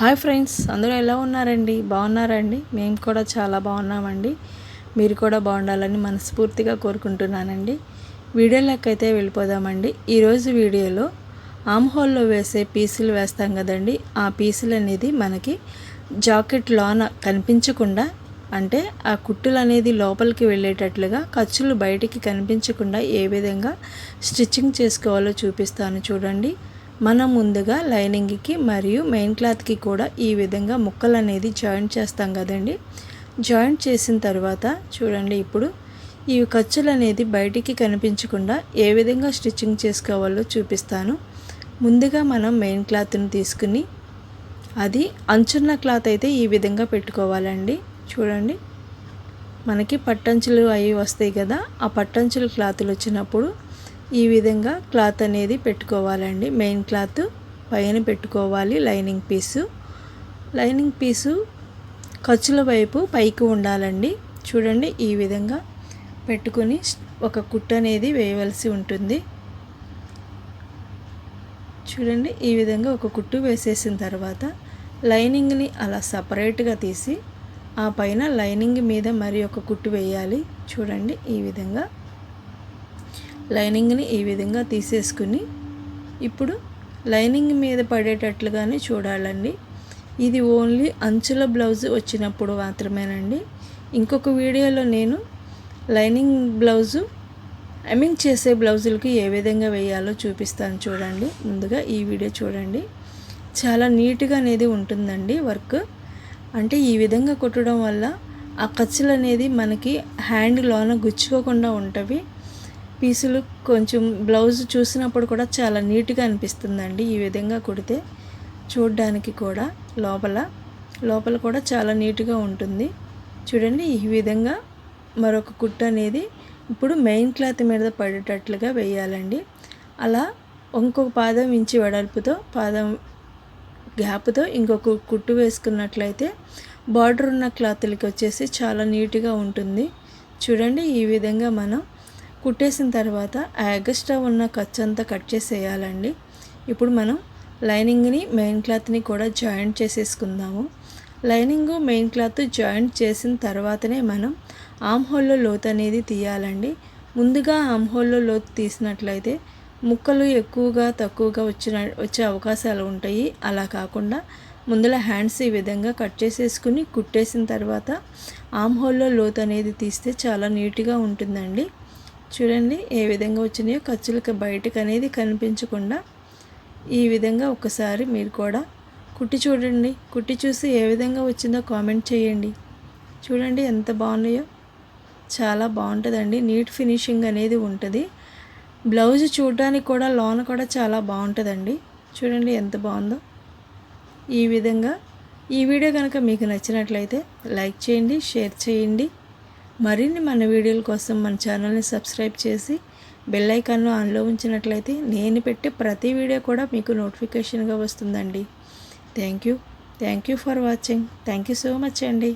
Hi friends అందరూ ఎలా ఉన్నారండి? బాగున్నారండి మేము కూడా చాలా బాగున్నామండి. మీరు కూడా బాగుండాలని మనస్ఫూర్తిగా కోరుకుంటున్నానండి. వీడియోలోకైతే వెళ్ళిపోదామండి. ఈరోజు వీడియోలో ఆమ్ హోల్లో వేసే పీసులు వేస్తాం కదండి. ఆ పీసులు అనేది మనకి జాకెట్ లోన కనిపించకుండా అంటే ఆ కుట్టులు అనేది లోపలికి వెళ్ళేటట్లుగా ఖర్చులు బయటికి కనిపించకుండా ఏ విధంగా స్టిచ్చింగ్ చేసుకోవాలో చూపిస్తాను చూడండి. మనం ముందుగా లైనింగ్కి మరియు మెయిన్ క్లాత్కి కూడా ఈ విధంగా ముక్కలు అనేది జాయింట్ చేస్తాం కదండి. జాయింట్ చేసిన తర్వాత చూడండి ఇప్పుడు ఈ ఖర్చులు అనేది బయటికి కనిపించకుండా ఏ విధంగా స్టిచ్చింగ్ చేసుకోవాలో చూపిస్తాను. ముందుగా మనం మెయిన్ క్లాత్ని తీసుకుని అది అంచున్న క్లాత్ అయితే ఈ విధంగా పెట్టుకోవాలండి. చూడండి. మనకి పట్టంచులు అవి వస్తాయి కదా ఆ పట్టంచులు క్లాతులు వచ్చినప్పుడు ఈ విధంగా క్లాత్ అనేది పెట్టుకోవాలండి. మెయిన్ క్లాత్ పైన పెట్టుకోవాలి లైనింగ్ పీసు. లైనింగ్ పీసు ఖర్చుల వైపు పైకి ఉండాలండి. చూడండి ఈ విధంగా పెట్టుకొని ఒక కుట్ట అనేది వేయవలసి ఉంటుంది. చూడండి ఈ విధంగా ఒక కుట్టు వేసేసిన తర్వాత లైనింగ్ని అలా సపరేట్గా తీసి ఆ పైన లైనింగ్ మీద మరి ఒక కుట్టు వేయాలి. చూడండి ఈ విధంగా లైనింగ్ని ఈ విధంగా తీసేసుకుని ఇప్పుడు లైనింగ్ మీద పడేటట్లుగానే చూడాలండి. ఇది ఓన్లీ అంచుల బ్లౌజ్ వచ్చినప్పుడు మాత్రమేనండి. ఇంకొక వీడియోలో నేను లైనింగ్ బ్లౌజు ఎమింగ్ చేసే బ్లౌజులకి ఏ విధంగా వేయాలో చూపిస్తాను చూడండి. ముందుగా ఈ వీడియో చూడండి. చాలా నీట్గా అనేది ఉంటుందండి వర్క్. అంటే ఈ విధంగా కుట్టడం వల్ల ఆ ఖర్చులు అనేది మనకి హ్యాండ్ లోన గుచ్చుకోకుండా ఉంటవి. పీసులు కొంచెం బ్లౌజ్ చూసినప్పుడు కూడా చాలా నీట్గా అనిపిస్తుందండి. ఈ విధంగా కుడితే చూడడానికి కూడా లోపల లోపల కూడా చాలా నీట్గా ఉంటుంది. చూడండి ఈ విధంగా మరొక కుట్టు అనేది ఇప్పుడు మెయిన్ క్లాత్ మీద పడేటట్లుగా వేయాలండి. అలా ఇంకొక పాదం ఇంచి వెడల్పుతో పాదం గ్యాప్తో ఇంకొక కుట్టు వేసుకున్నట్లయితే బార్డర్ ఉన్న క్లాత్లకి వచ్చేసి చాలా నీట్గా ఉంటుంది. చూడండి ఈ విధంగా మనం కుట్టేసిన తర్వాత ఆ ఎగస్ట్రా ఉన్న ఖర్చు అంతా కట్ చేసేయాలండి. ఇప్పుడు మనం లైనింగ్ని మెయిన్ క్లాత్ని కూడా జాయింట్ చేసేసుకుందాము. లైనింగ్ మెయిన్ క్లాత్ జాయింట్ చేసిన తర్వాతనే మనం ఆమ్ హోల్లో లోతు అనేది తీయాలండి. ముందుగా ఆమ్ హోల్లో లోతు తీసినట్లయితే ముక్కలు ఎక్కువగా తక్కువగా వచ్చిన వచ్చే అవకాశాలు ఉంటాయి. అలా కాకుండా ముందల హ్యాండ్స్ ఈ విధంగా కట్ చేసేసుకుని కుట్టేసిన తర్వాత ఆమ్ హోల్లో లోతు అనేది తీస్తే చాలా నీట్గా ఉంటుందండి. చూడండి ఏ విధంగా వచ్చినాయో ఖర్చులకు బయటకు అనేది కనిపించకుండా ఈ విధంగా ఒకసారి మీరు కూడా కుట్టి చూడండి. కుట్టి చూసి ఏ విధంగా వచ్చిందో కామెంట్ చేయండి. చూడండి ఎంత బాగున్నాయో. చాలా బాగుంటుందండి. నీట్ ఫినిషింగ్ అనేది ఉంటుంది. బ్లౌజ్ చూడడానికి కూడా లోన కూడా చాలా బాగుంటుందండి. చూడండి ఎంత బాగుందో. ఈ విధంగా ఈ వీడియో కనుక మీకు నచ్చినట్లయితే లైక్ చేయండి షేర్ చేయండి. మరిన్ని మన వీడియోల కోసం మన ఛానల్ని సబ్స్క్రైబ్ చేసి బెల్ ఐకాన్ను ఆన్లో ఉంచినట్లయితే నేను పెట్టే ప్రతి వీడియో కూడా మీకు నోటిఫికేషన్గా వస్తుందండి. Thank you. Thank you for watching. Thank you so much అండి.